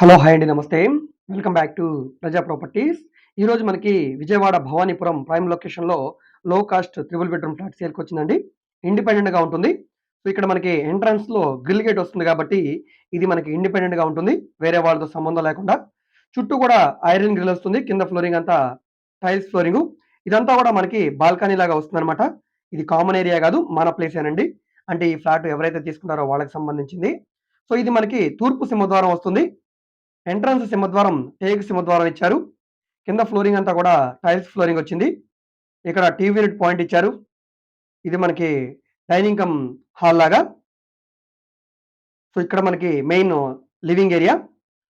Hello hi అండి నమస్తే. Welcome back to Praja properties. ఈరోజు మనకి విజయవాడ భవానీపురం ప్రైమ్ లొకేషన్లో లో కాస్ట్ త్రిబుల్ బెడ్రూమ్ ఫ్లాట్ సేల్కి వచ్చిందండి. ఇండిపెండెంట్గా ఉంటుంది. సో ఇక్కడ మనకి ఎంట్రన్స్లో గ్రిల్ గేట్ వస్తుంది కాబట్టి ఇది మనకి ఇండిపెండెంట్గా ఉంటుంది. వేరే వాళ్ళతో సంబంధం లేకుండా. చుట్టూ కూడా ఐరన్ గ్రిల్ వస్తుంది. కింద ఫ్లోరింగ్ అంతా టైల్స్ ఫ్లోరింగ్ ఇదంతా కూడా మనకి బాల్కనీ లాగా వస్తుందన్నమాట. ఇది కామన్ ఏరియా కాదు మన ప్లేసేనండి అంటే ఈ ఫ్లాట్ ఎవరైతే తీసుకుంటారో వాళ్ళకి సంబంధించింది. సో ఇది మనకి తూర్పు సింహద్వారం వస్తుంది. ఎంట్రన్స్ సింహద్వారం టేక్ సింహద్వారం ఇచ్చారు. కింద ఫ్లోరింగ్ అంతా కూడా టైల్స్ ఫ్లోరింగ్ వచ్చింది. ఇక్కడ టీవీ పాయింట్ ఇచ్చారు. ఇది మనకి డైనింగ్ కమ్ హాల్ లాగా. సో ఇక్కడ మనకి మెయిన్ లివింగ్ ఏరియా.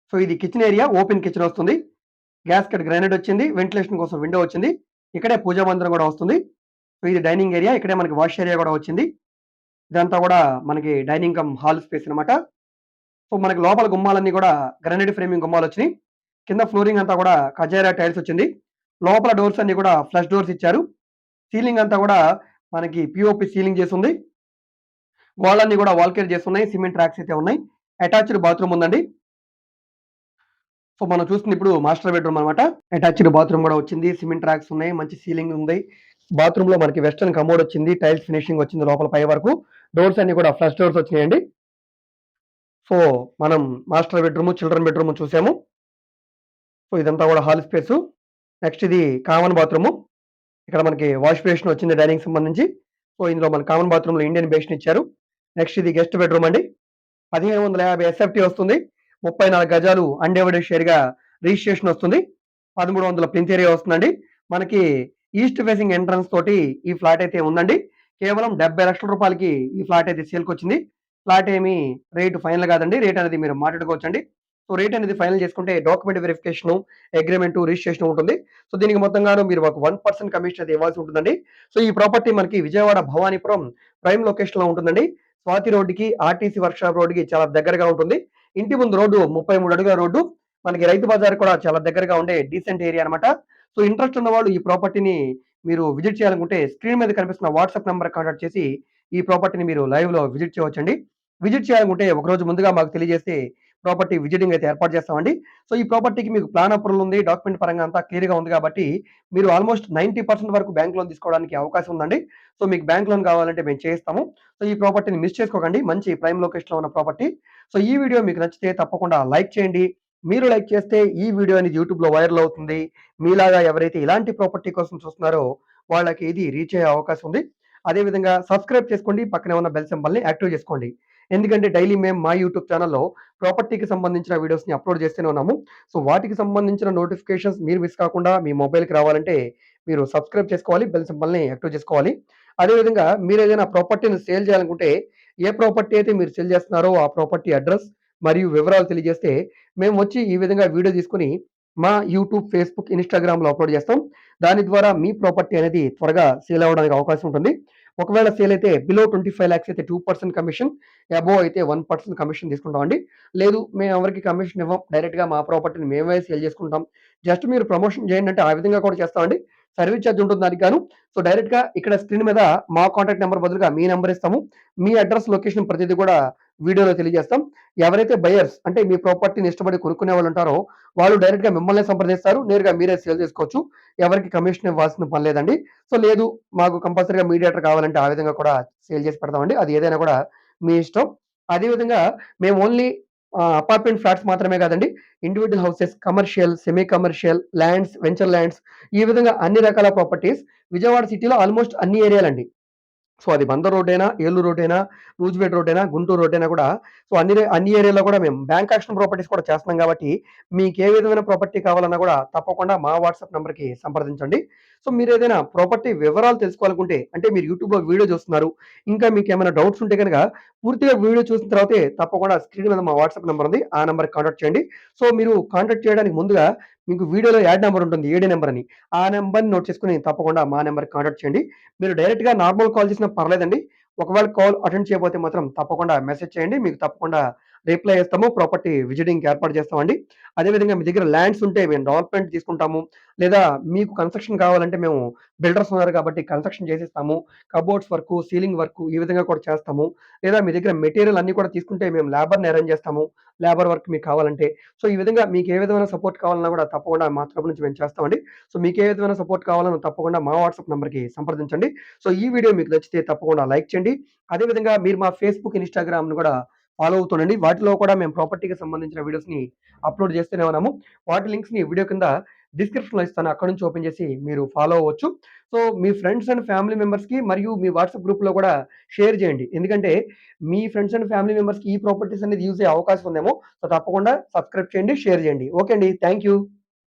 సో ఇది కిచెన్ ఏరియా ఓపెన్ కిచెన్ వస్తుంది. గ్యాస్ కట్ గ్రానైట్ వచ్చింది. వెంటిలేషన్ కోసం విండో వచ్చింది. ఇక్కడే పూజా మందిరం కూడా వస్తుంది. సో ఇది డైనింగ్ ఏరియా. ఇక్కడే మనకి వాష్ ఏరియా కూడా వచ్చింది. ఇదంతా కూడా మనకి డైనింగ్ కమ్ హాల్ స్పేస్ అనమాట మనకి లోపల గుమ్మాలన్నీ కూడా గ్రానైట్ ఫ్రేమింగ్ గుమ్మాలు వచ్చినాయి. కింద ఫ్లోరింగ్ అంతా కూడా కజేరా టైల్స్ వచ్చింది. లోపల డోర్స్ అన్ని కూడా ఫ్లష్ డోర్స్ ఇచ్చారు. సీలింగ్ అంతా కూడా మనకి పిఓపి సీలింగ్ చేసి ఉంది గోళ్ళన్నీ కూడా వాల్కేర్ చేస్తున్నాయి. సిమెంట్ ట్రాక్స్ అయితే ఉన్నాయి. అటాచ్డ్ బాత్రూమ్ ఉందండి. సో మనం చూస్తుంది ఇప్పుడు మాస్టర్ బెడ్రూమ్ అనమాట అటాచ్డ్ బాత్రూమ్ కూడా వచ్చింది. సిమెంట్ ట్రాక్స్ ఉన్నాయి. మంచి సీలింగ్ ఉంది. బాత్రూమ్లో మనకి వెస్టర్న్ కమోడ్ వచ్చింది. టైల్స్ ఫినిషింగ్ వచ్చింది లోపల పై వరకు. డోర్స్ అన్ని కూడా ఫ్లష్ డోర్స్ వచ్చినాయండి. సో మనం మాస్టర్ బెడ్రూమ్ చిల్డ్రన్ బెడ్రూమ్ చూసాము. సో ఇదంతా కూడా హాల్ స్పేసు. నెక్స్ట్ ఇది కామన్ బాత్రూము. ఇక్కడ మనకి వాష్ బేషన్ వచ్చింది డైనింగ్ సంబంధించి. సో ఇందులో మన కామన్ బాత్రూంలో ఇండియన్ బేషన్ ఇచ్చారు. నెక్స్ట్ ఇది గెస్ట్ బెడ్రూమ్ అండి. పదిహేను వందల యాభై ఎస్ఎఫ్టీ వస్తుంది. ముప్పై నాలుగు గజాలు అన్డివైడెడ్ షేర్గా రిజిస్ట్రేషన్ వస్తుంది. పదమూడు వందల ప్లింత్ ఏరియా వస్తుందండి. మనకి ఈస్ట్ ఫేసింగ్ ఎంట్రన్స్ తోటి ఈ ఫ్లాట్ అయితే ఉందండి. కేవలం డెబ్బై లక్షల రూపాయలకి ఈ ఫ్లాట్ అయితే సేల్కి వచ్చింది ఫ్లాట్ ఏమి రేటు ఫైనల్ కాదండి. రేట్ అనేది మీరు మాట్లాడుకోవచ్చండి. సో రేట్ అనేది ఫైనల్ చేసుకుంటే డాక్యుమెంట్ వెరిఫికేషన్ అగ్రిమెంట్ రిజిస్ట్రేషన్ ఉంటుంది. సో దీనికి మొత్తంగా మీరు ఒక వన్ పర్సెంట్ కమిషన్ అయితే ఇవ్వాల్సి ఉంటుందండి. సో ఈ ప్రాపర్టీ మనకి విజయవాడ భవానీపురం ప్రైమ్ లొకేషన్లో ఉంటుందండి. స్వాతి రోడ్డుకి ఆర్టీసీ వర్క్షాప్ రోడ్డుకి చాలా దగ్గరగా ఉంటుంది. ఇంటి ముందు రోడ్డు ముప్పై మూడు అడుగుల రోడ్డు. మనకి రైతు బజార్ కూడా చాలా దగ్గరగా ఉండే డీసెంట్ ఏరియా అనమాట సో ఇంట్రెస్ట్ ఉన్న వాళ్ళు ఈ ప్రాపర్టీని మీరు విజిట్ చేయాలనుకుంటే స్క్రీన్ మీద కనిపిస్తున్న వాట్సాప్ నెంబర్ కాంటాక్ట్ చేసి ఈ ప్రాపర్టీని మీరు లైవ్లో విజిట్ చేయవచ్చండి. విజిట్ చేయాలనుకుంటే ఒకరోజు ముందుగా మాకు తెలియజేస్తే ప్రాపర్టీ విజిటింగ్ అయితే ఏర్పాటు చేస్తామండి. సో ఈ ప్రాపర్టీకి మీకు ప్లాన్ అప్రూవల్ ఉంది డాక్యుమెంట్ పరంగా అంతా క్లియర్గా ఉంది కాబట్టి మీరు ఆల్మోస్ట్ నైన్టీ పర్సెంట్ వరకు బ్యాంక్ లోన్ తీసుకోవడానికి అవకాశం ఉందండి. సో మీకు బ్యాంక్ లోన్ కావాలంటే మేము చేస్తాము సో ఈ ప్రాపర్టీని మిస్ చేసుకోకండి. మంచి ప్రైమ్ లొకేషన్లో ఉన్న ప్రాపర్టీ. సో ఈ వీడియో మీకు నచ్చితే తప్పకుండా లైక్ చేయండి. మీరు లైక్ చేస్తే ఈ వీడియో అనేది యూట్యూబ్లో వైరల్ అవుతుంది. మీలాగా ఎవరైతే ఇలాంటి ప్రాపర్టీ కోసం చూస్తున్నారో వాళ్ళకి ఇది రీచ్ అయ్యే అవకాశం ఉంది. అదేవిధంగా సబ్స్క్రైబ్ చేసుకోండి. పక్కనే ఉన్న బెల్ సింబల్ని యాక్టివ్ చేసుకోండి. ఎందుకంటే డైలీ మేము మా యూట్యూబ్ ఛానల్లో ప్రాపర్టీకి సంబంధించిన వీడియోస్ని అప్లోడ్ చేస్తూనే ఉన్నాము. సో వాటికి సంబంధించిన నోటిఫికేషన్స్ మీరు మిస్ కాకుండా మీ మొబైల్కి రావాలంటే మీరు సబ్స్క్రైబ్ చేసుకోవాలి బెల్ సింబల్ని యాక్టివ్ చేసుకోవాలి. అదేవిధంగా మీరు ఏదైనా ప్రాపర్టీని సేల్ చేయాలనుకుంటే ఏ ప్రాపర్టీ అయితే మీరు సేల్ చేస్తున్నారో ఆ ప్రాపర్టీ అడ్రస్ మరియు వివరాలు తెలియజేస్తే మేము వచ్చి ఈ విధంగా వీడియో తీసుకుని మా యూట్యూబ్ ఫేస్బుక్ ఇన్స్టాగ్రామ్లో అప్లోడ్ చేస్తాం. దాని ద్వారా మీ ప్రాపర్టీ అనేది త్వరగా సేల్ అవ్వడానికి అవకాశం ఉంటుంది. ఒకవేళ సేల్ అయితే బిలో ట్వంటీ ఫైవ్ ల్యాక్స్ అయితే టూ పర్సెంట్ కమిషన్ అబోవ్ అయితే వన్ పర్సెంట్ కమిషన్ తీసుకుంటామండి. లేదు మేము ఎవరికి కమిషన్ ఇవ్వం డైరెక్ట్గా మా ప్రాపర్టీని మేమే సేల్ చేసుకుంటాం. జస్ట్ మీరు ప్రమోషన్ చేయండి అంటే ఆ విధంగా కూడా చేస్తామండి. సర్వీస్ ఛార్జ్ ఉంటుంది దానికి గాను. సో డైరెక్ట్గా ఇక్కడ స్క్రీన్ మీద మా కాంటాక్ట్ నెంబర్ బదులుగా మీ నెంబర్ ఇస్తాము. మీ అడ్రస్ లొకేషన్ ప్రతిదీ కూడా వీడియోలో తెలియజేస్తాం. ఎవరైతే బయర్స్ అంటే మీ ప్రాపర్టీని ఇష్టపడి కొనుక్కునే వాళ్ళు ఉంటారో వాళ్ళు డైరెక్ట్గా మిమ్మల్ని సంప్రదిస్తారు. నేరుగా మీరే సేల్ చేసుకోవచ్చు. ఎవరికి కమిషన్ ఇవ్వాల్సిన పని లేదండి. సో లేదు మాకు కంపల్సరీగా మీడియేటర్ కావాలంటే ఆ విధంగా కూడా సేల్ చేసి పెడతామండి. అది ఏదైనా కూడా మీ ఇష్టం. అదేవిధంగా మేము ఓన్లీ అపార్ట్మెంట్ ఫ్లాట్స్ మాత్రమే కాదండి individual houses commercial semi commercial lands venture lands ఈ విధంగా అన్ని రకాల ప్రాపర్టీస్ విజయవాడ సిటీలో ఆల్మోస్ట్ అన్ని ఏరియాలండి సో అది బందర్ రోడ్ అయినా ఏలూరు రోడ్ అయినా రూజ్పేట రోడ్ అయినా గుంటూరు రోడ్ అయినా కూడా సో అన్ని అన్ని ఏరియాలో కూడా మేము బ్యాంక్ యాక్షన్ ప్రాపర్టీస్ కూడా చేస్తున్నాం కాబట్టి మీకు ఏ విధమైన ప్రాపర్టీ కావాలన్నా కూడా తప్పకుండా మా వాట్సాప్ నెంబర్కి సంప్రదించండి. సో మీరు ఏదైనా ప్రాపర్టీ వివరాలు తెలుసుకోవాలనుకుంటే అంటే మీరు యూట్యూబ్లో వీడియో చూస్తున్నారు ఇంకా మీకు ఏమైనా డౌట్స్ ఉంటే కనుక పూర్తిగా వీడియో చూసిన తర్వాతే తప్పకుండా స్క్రీన్ మీద మా వాట్సాప్ నెంబర్ ఉంది ఆ నెంబర్కి కాంటాక్ట్ చేయండి. సో మీరు కాంటాక్ట్ చేయడానికి ముందుగా మీకు వీడియోలో యాడ్ నెంబర్ ఉంటుంది ఏడే నెంబర్ అని. ఆ నెంబర్ని నోట్ చేసుకుని తప్పకుండా మా నెంబర్కి కాంటాక్ట్ చేయండి. మీరు డైరెక్ట్గా నార్మల్ కాల్ చేసినా పర్లేదండి. ఒకవేళ కాల్ అటెండ్ చేయకపోతే మాత్రం తప్పకుండా మెసేజ్ చేయండి. మీకు తప్పకుండా రిప్లై చేస్తాము. ప్రాపర్టీ విజిటింగ్ ఏర్పాటు చేస్తామండి. అదేవిధంగా మీ దగ్గర ల్యాండ్స్ ఉంటే మేము డెవలప్‌మెంట్ తీసుకుంటాము. లేదా మీకు కన్‌స్ట్రక్షన్ కావాలంటే మేము బిల్డర్స్ ఉన్నారు కాబట్టి కన్‌స్ట్రక్షన్ చేసేస్తాము కబోర్డ్స్ వర్కు, సీలింగ్ వర్క్ ఈ విధంగా కూడా చేస్తాము. లేదా మీ దగ్గర మెటీరియల్ అన్నీ కూడా తీసుకుంటే మేము లేబర్‌ని అరేంజ్ చేస్తాము. లేబర్ వర్క్ మీకు కావాలంటే. సో, ఈ విధంగా మీకు ఏ విధమైన సపోర్ట్ కావాలన్నా కూడా తప్పకుండా మా తరపు నుంచి మేము చేస్తామండి. సో, మీకు ఏ విధమైన సపోర్ట్ కావాలన్నా తప్పకుండా మా వాట్సాప్ నెంబర్కి సంప్రదించండి. సో, ఈ వీడియో మీకు నచ్చితే తప్పకుండా లైక్ చేయండి. అదేవిధంగా మీరు మా ఫేస్‌బుక్, ఇన్‌స్టాగ్రామ్‌ను కూడా ఫాలో అవుతుండండి. వాటిలో కూడా మేము ప్రాపర్టీకి సంబంధించిన వీడియోస్‌ని అప్‌లోడ్ చేస్తూనే ఉన్నాము. వాటి లింక్స్‌ని వీడియో కింద డిస్క్రిప్షన్‌లో ఇస్తాను. అక్కడ నుంచి ఓపెన్ చేసి మీరు ఫాలో అవ్వచ్చు. సో, మీ ఫ్రెండ్స్ అండ్ ఫ్యామిలీ మెంబర్స్‌కి మరియు మీ వాట్సాప్ గ్రూప్‌లో కూడా షేర్ చేయండి. ఎందుకంటే మీ ఫ్రెండ్స్ అండ్ ఫ్యామిలీ మెంబర్స్‌కి ఈ ప్రాపర్టీస్ అనేది యూజ్ అయ్యే అవకాశం ఉందేమో. సో, తప్పకుండా సబ్స్క్రైబ్ చేయండి. షేర్ చేయండి. ఓకే అండి. Thank you.